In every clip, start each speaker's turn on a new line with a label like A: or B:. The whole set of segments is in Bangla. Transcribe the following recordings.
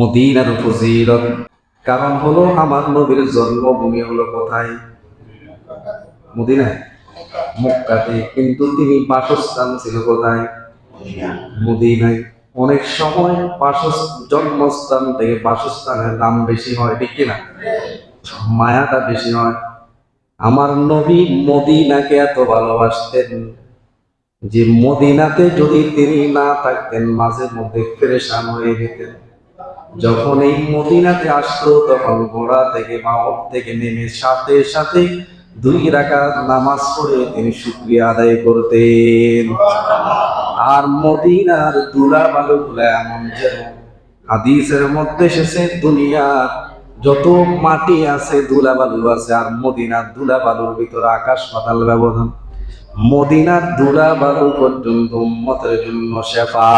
A: মদিনার ফজিলত। কারণ হলো আমার নবীর জন্মভূমি হলো কোথায়? মদিনায়। মক্কাতে। কিন্তু তিনি বাসস্থান ছিল কোথায়? মদিনায়। অনেক সময় বাসস জন্মস্থান থেকে বাসস্থানের দাম বেশি হয়, ঠিক কিনা? মায়াটা বেশি হয়। আমার নবী মদিনাকে এত ভালোবাসতেন যে মদিনাতে যদি তিনি না থাকতেন, মাঝে মধ্যে ফেরেশান হয়ে যেতেন। যখন এই মদিনাতে আসতো তখন ঘোড়া থেকে বা থেকে নেমে সাথে সাথে দুই রাকাত নামাজ পড়ে তিনি শুক্রিয়া আদায় করতেন। আর মদিনার দুলা বালুগুলা এমন যেন হাদিসের মধ্যে এসেছে, দুনিয়ার যত মাটি আছে দুলা বালু আছে, আর মদিনার দুলা বালুর ভিতরে আকাশ পাতাল ব্যবধান। মদিনার দুলা বালু পর্যন্ত উম্মতের জন্য শেফা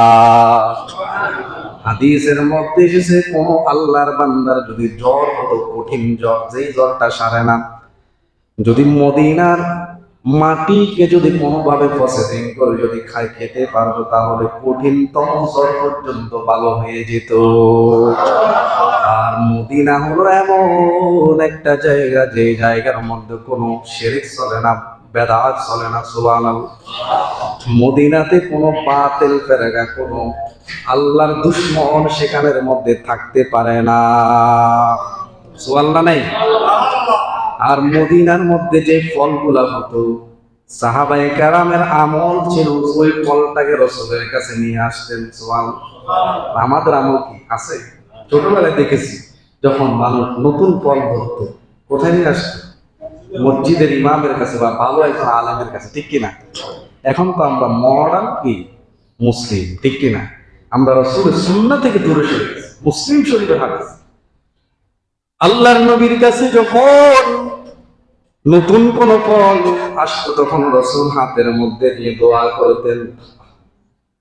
A: হাদিসের মধ্যে এসেছে, কোন আল্লাহর বান্দার যদি জ্বর হতো, কঠিন জ্বর, যেই জ্বরটা সারে না। যদি মদিনার মাটিকে যদি কোনোভাবে প্রসেসিং করে, যদি খাই খেতে পারতো, তাহলে কঠিনতম জ্বর পর্যন্ত ভালো হয়ে যেত। আর মদিনা হলো এমন একটা জায়গা, যে জায়গার মধ্যে কোনো শেরিক চলে না। বেদাত চলে না সুবান মদিনাতে কোনো বাতিল ফেরেগা কোনো আল্লাহর দুশ্মন সেখানের মধ্যে থাকতে পারে না। সুয়াল্লা নেই? আর মদিনার মধ্যে যে ফলগুলা হতো সাহাবাই কারামের আমল ছিল, ওই ফলটাকে রসদের কাছে নিয়ে আসতেন সোয়াল আমাদের আমল কি? আছে? ছোটবেলায় দেখেছি, যখন মানুষ নতুন ফল ধরতো, কোথায় নিয়ে আসতো? মসজিদের ইমামের কাছে বা ভালো একজন আলেমের কাছে, ঠিক কিনা? এখন তো আমরা মডার্ন কি? মুসলিম, ঠিক কিনা? আমরা রসুলের সুন্না থেকে দূরে সরে মুসলিম শরীফের হাদিস। আল্লাহর নবীর কাছে যখন নতুন কোন ফল আসতো তখন রসুল হাতের মধ্যে দিয়ে দোয়া করতেন,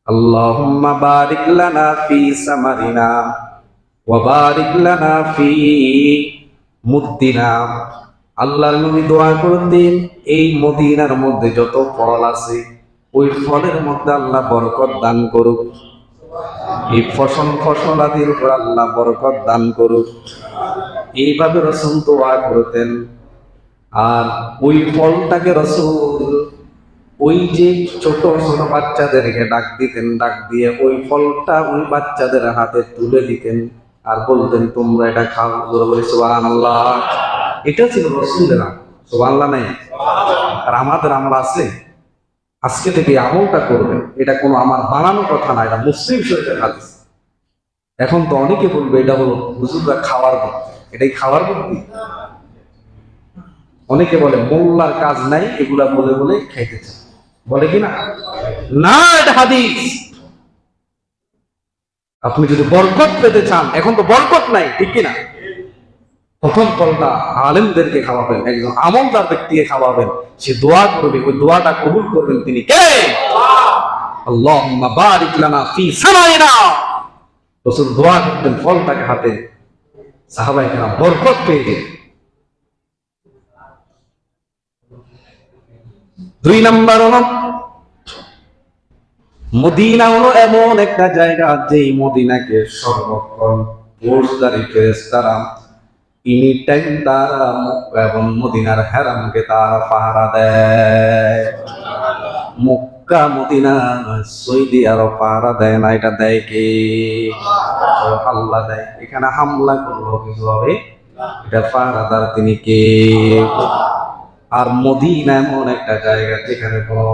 A: আল্লাহুম্মা বারিক লানা ফি সামারিনা ওয়া বারিক লানা ফি মুদ্দিনা। আল্লাহর নবী দোয়া করতেন, এই মদিনার মধ্যে যত ফল আছে, ওই ফলের মধ্যে আল্লাহ বরকত দান করুক। এই ফসল ফসলাদির উপর আল্লাহ বরকত দান করুক। এইভাবে রসুল দোয়া করতেন। আর ওই ফলটাকে রসুল ওই যে ছোট ছোট বাচ্চাদেরকে ডাক দিতেন, ডাক দিয়ে ওই ফলটা ওই বাচ্চাদের হাতে তুলে দিতেন আর বলতেন, তোমরা এটা খাও। বলে সুবাহ আল্লাহ এটা ছিল রসুলের সুবাহ আল্লাহ নাই? আর আমাদের আমল আছে। আজকে থেকে আমলটা করবে এটা কোনো আমার বানানো কথা না, এটা মুসলিম শরীরের হাদিস। এখন তো অনেকে বলবে, এটা হলো হুজুররা খাওয়ার বুদ্ধি। এটাই খাওয়ার বুদ্ধি? অনেকে বলে, মোল্লার কাজ নাই, এগুলা বলে বলে খাইতে চায়। বলে কি না? না, এটা হাদিস। আপনি যদি বরকত পেতে চান, এখন তো বরকত নাই, ঠিক কি না? প্রথম ফলটা আলেমদেরকে খাওয়াবেন, একজন আমলদার ব্যক্তিকে খাওয়াবেন। সে দোয়া করবে, ওই দোয়াটা কবুল করবেন তিনি কে? আল্লাহুম্মা বারিক লানা ফি সামাইনা। রাসূল দোয়া করতেন ফলটাকে হাতে। কেরাম বরকত পেয়ে যেতেন দুই নাম্বার হলো, মদিনা হলো এমন একটা জায়গা যেই মদিনাকে সর্বক্ষণ ফৌজদারি ফেরেস্তারা ইনি টাইম তারা এবং মদিনার হেরামকে তারা পাহারা দেয় মক্কা মদিনা সৌদি আরও পাহারা দেয় না এটা দেয় কে আল্লাহ দেয় এখানে হামলা করল কিছু হবে এটা পাহারাদার তিনি কে আর মদিনা এমন একটা জায়গা যেখানে কোনো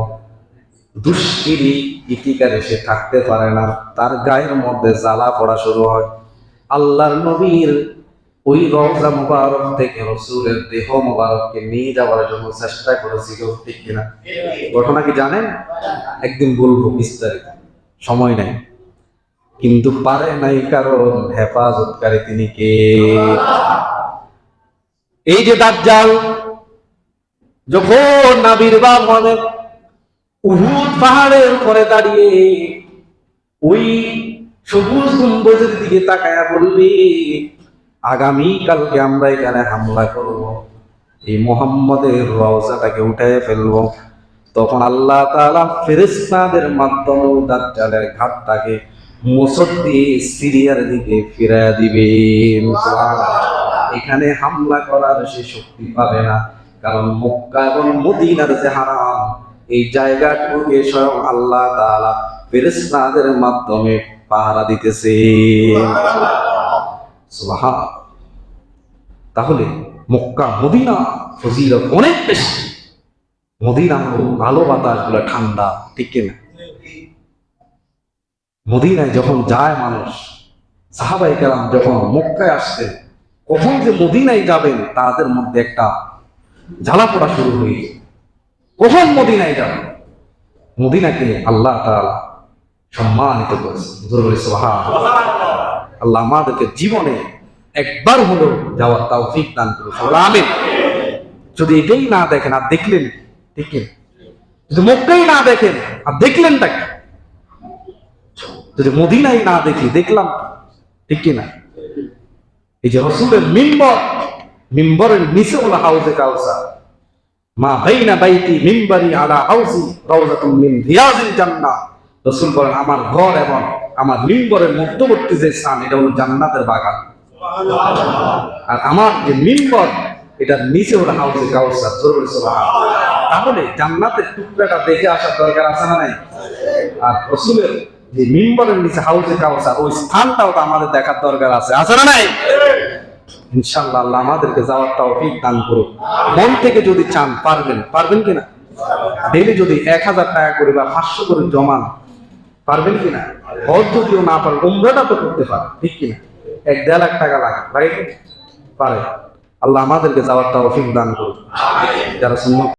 A: দুষ্কৃতি ইতিকার এসে থাকতে পারে না তার গায়ের মধ্যে জ্বালা পড়া শুরু হয় আল্লাহর নবীর ওই রওজা মুবারক থেকে রসুলের দেহ মুবারককে নিয়ে যাওয়ার জন্য চেষ্টা করেছিল, ঠিক কিনা? ঘটনা কি জানেন? একদিন বলব বিস্তারিত। সময় নাই। কিন্তু পারে নাই কারণ হেফাজতকারী তিনি কে? এই যে দাজ্জাল, যখন নাবির্ভাব হবে উহুদ পাহাড়ের উপরে দাঁড়িয়ে ওই সবুজ গম্বুজের দিকে তাকায়া বলবে আগামী কালকে আমরা এখানে হামলা করব। এই মোহাম্মদের রওজাটাকে উঠায় ফেলব। তখন আল্লাহ তাআলা ফেরেশতাদের মাধ্যমে দাজ্জালের ঘাটটাকে মোসর সিরিয়ার দিকে ফিরা দিবেন। এখানে হামলা করার সে শক্তি পাবে না। কারণ মক্কা এবং মদিনার যে হারাম, এই জায়গাটুকুকে স্বয়ং আল্লাহ তাআলা ফেরেশতাদের মাধ্যমে পাহারা দিতেছে তাহলে মক্কা, মদিনা ফজিলত অনেক বেশি। মদিনা হলো ভালো বাতাসগুলো ঠান্ডা, ঠিক কিনা? মদিনায় যখন যায় মানুষ সাহাবাই কেরাম যখন মক্কায় আসতেন, কখন যে মদিনায় যাবেন, তাদের মধ্যে একটা জ্বালা পড়া শুরু হয়ে কখন মদিনায় যাবেন? মদিনাকে আল্লাহ তাআলা সম্মানিত করেছে। আল্লাহ আমাদেরকে জীবনে একবার হলো যাওয়ার তৌফিক দান করেছে যদি এটাই না দেখেন আর দেখলেন ঠিক যদি মক্কাই না দেখেন আর দেখলেন তাকে, যদি মদিনাই না দেখি দেখলাম ঠিক কি না এই যে রসুলের মিম্বর, মিম্বরের নিচে হলো হাউজে কাউসা মা বাইনা বাইতি মিম্বারি আলা হাউজি রাউজাতুম মিন রিয়াজিল জান্নাহ। রসুল বলেন আমার ঘর এবং আমার মিম্বরের মধ্যবর্তী যে স্থান এটা হলো জান্নাতের বাগান। আর আমার যে মিম্বর এটার নিচে হলো হাউজে কাউসার তাহলে জান্নাতের টুকরাটা দেখে আসার দরকার আছে না নাই? আর রসুলের যে মিম্বরের নিচে হাউজে কাউসার ওই স্থানটাও তো আমাদের দেখার দরকার আছে। আছে না নাই? ইনশাল্লাহ আল্লাহ আমাদেরকে যাওয়ার তৌফিক দান করুক। মন থেকে যদি চান পারবেন। পারবেন কিনা ডেলি যদি এক হাজার টাকা করে বা পাঁচশো করে জমান পারবেন কিনা? হজ যদিও না পারেন উমরাটা তো করতে পারে ঠিক কিনা? এক দেড় লাখ টাকা লাগে? পারে? আল্লাহ আমাদেরকে যাওয়ার অফিস দান করুন। যারা সুন্নত